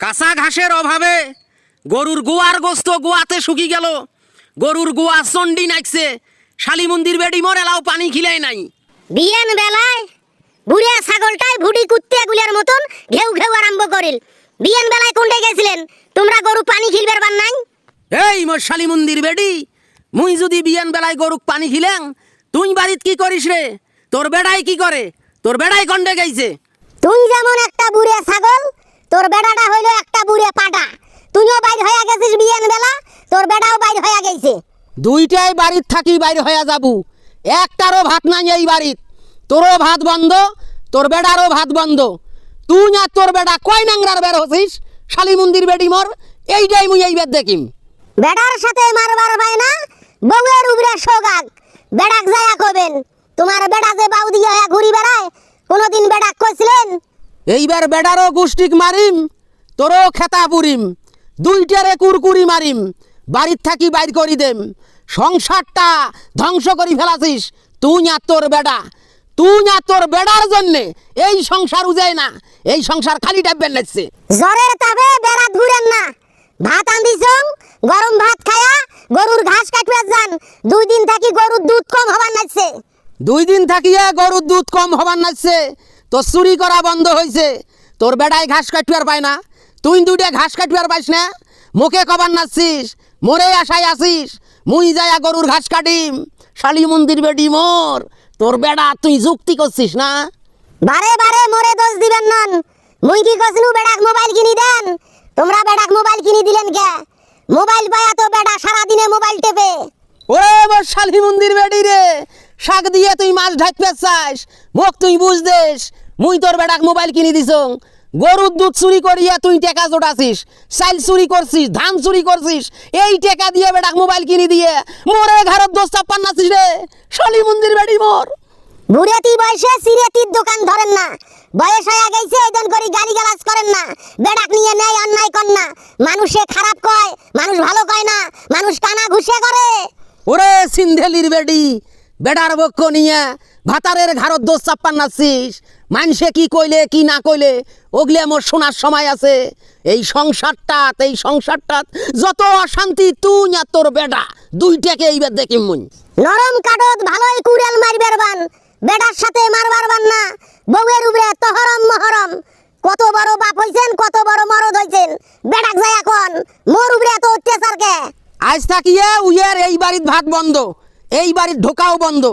কাঁচা ঘাসের অভাবে গরুর গোয়ার গোস্ত গোয়াতে শুকি গেল। গরুর গোয়া চন্ডি নাচছে শালি মন্দির বেডি মরেলাও পানি খিলাই নাই। বিয়ান বেলায় বুড়িয়া ছাগলটাই ভুডি কুত্তে গুলিয়ার মতন ঘেউ ঘেউ আরম্ভ করিল। বিয়ান বেলায় কোনটা গেছিলেন? তোমরা গরু পানি খিলবার বান নাই? এই মোর শালি মন্দির বেডি মুই যদি বিয়ান বেলায় গরুক পানি খিলেং তুই বাড়িত কি করিস রে? তোর বেড়াই কি করে? তোর বেড়াই কন্ডে গাইছে? তুই যেমন একটা বুড়িয়া ছাগল তোর বেড়াটা হইল একটা বুড়ে পাটা। তুইও বাইর হয়ে গেছিস বিয়ান বেলা তোর বেড়াও বাইর হয়ে গেছে। দুইটাই বাড়িত থাকি বাইরে হইয়া যাবু। একটারও ভাত নাই এই বাড়িত তোরও ভাত বন্ধ তোর বেড়ারও ভাত বন্ধ। তুই আর তোর বেড়া কয় নাংরার বের হছিস শালি মন্দির বেডি মর এইটাই মুই এইবার দেখিম। বেড়ার সাথে মারবার ভাই না বউয়ের উপরে সোগাগ। বেড়াক যায়া কবেন। তোমার বেড়া যে বাউ দিয়ে ঘুরি বেড়ায় কোনোদিন বেড়াক কইছিলেন? এইবার বেড়ারও গুষ্টিক মারিম তোরও খেতা পুরিম দুইটারে কুরকুরি মারিম বাড়ির থাকি বাইর করি দেম। সংসারটা ধ্বংস করি ফেলাছিস তুই আর তোর বেড়া। তুই আর তোর বেড়ার জন্যে এই সংসার উজায় না এই সংসার খালি ডাববেন লাগছে। জ্বরের তাবে বেড়াত ঘুরেন না। ভাত আন্দিছং গরম ভাত খায়া গরুর ঘাস কাটবে যান। দুই দিন থাকি গরুর দুধ কম হবার নাচছে দুই দিন থাকিয়া গরুর দুধ কম হবার নাচছে তোর চুরি করা বন্ধ হয়েছে তোর বেড়ায় ঘাস কাটুয়ার পায় না। তুই দুইটা ঘাস কাটুয়ার পাইস না। মুখে কবার নাচছিস মোরে আশায় আসিস মুই যায়া গরুর ঘাস কাটিম শালি মন্দির বেডি মোর। তোর বেড়া তুই যুক্তি করছিস না? বারে বারে মোরে দোষ দিবেন নন। মুই কি কসনু বেড়াক মোবাইল কিনি দেন? তোমরা বেড়াক মোবাইল কিনি দিলেন কে? মোবাইল পায়া তো বেড়া সারা দিনে মোবাইল টেপে। ওরে মোর শালি মন্দির বেডি রে শাক দিয়ে তুই মাছ ঢাকতে চাস মুখ তুই বুঝ দেস মুই তোর বেড়াক মোবাইল কিনে দিছ। গরুর দুধ চুরি করিয়া তুই টাকা জোটাছিস চাইল চুরি করছিস ধান চুরি করছিস এই টেকা দিয়ে বেড়াক মোবাইল কিনে দিয়ে মোরে ঘরের দোষ চাপ্পান নাছিস রে। শালি মন্দির বেডি মোর। বুড়েতি বয়সে সিরেতির দোকান ধরেন না। বয়স হয়ে গেছে এই জন করি গালি গালাজ করেন না। বেড়াক নিয়ে নেয় অন্যায় কর না। মানুষে খারাপ কয় মানুষ ভালো কয় না। মানুষ কানা ঘুষে করে। ওরে সিন্ধেলির বেডি বেডার বক্ষ নিয়ে ভাতারের ঘাড়ত দোষ চাপ্পান নাচ্ছিস মানুষে কি কইলে কি না কইলে ওগলে মোর শোনার সময় আছে। এই সংসারটাত এই সংসারটাত যত অশান্তি তুই আর তোর বেডা দুইটাকে এইবার দেখি মুই নরম কাটত ভালোই কুড়াল মারবার বান বেটার সাথে মারবার বান না। বউয়ের উপরে তহরম মহরম কত বড় বাপ হইছেন কত বড় মরদ হইছেন। বেটাক যায় এখন মোর উপরে এত অত্যাচার কে আজ থাকিয়ে উইয়ার এই বাড়ির ভাত বন্ধ। এই বাড়ির ঢোকাও বন্ধ।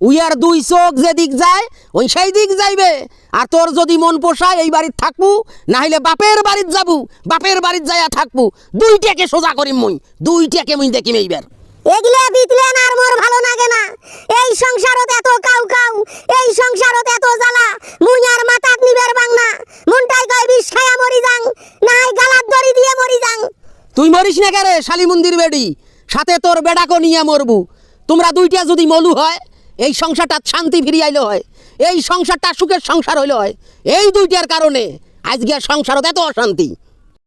উইয়ার দুই চোখ যে দিক যায় ওই সেই দিক যাইবে। আর তোর যদি মন পোষায় এই বাড়ির থাকবু না হইলে বাপের বাড়ির যাবু বাপের বাড়ির যাইয়া থাকবু। দুইটাকে সোজা করিম মুই দুইটাকে মুই দেখিম এইবার। এগুলো বিতলেন আর মোর ভালো লাগে না। এই সংসারত এত কাউ কাউ এই সংসারত এত জ্বালা। মুই আর মাথাত নিবের বাংনা। মনটাই কয় বিষ খায়া মরি যাং নাই গালাত দড়ি দিয়ে মরি যাং। তুই মরিস না কেরে শালি মন্দির বেডি? সাথে তোর বেডাকো নিয়ে মরবু। তোমরা দুইটা যদি মলু হয়, এই সংসারটা শান্তি ফিরিয়ে আইলে হয়, এই সংসারটা সুখের সংসার হইলে হয়, এই দুইটার কারণে আজকে সংসারত এত অশান্তি।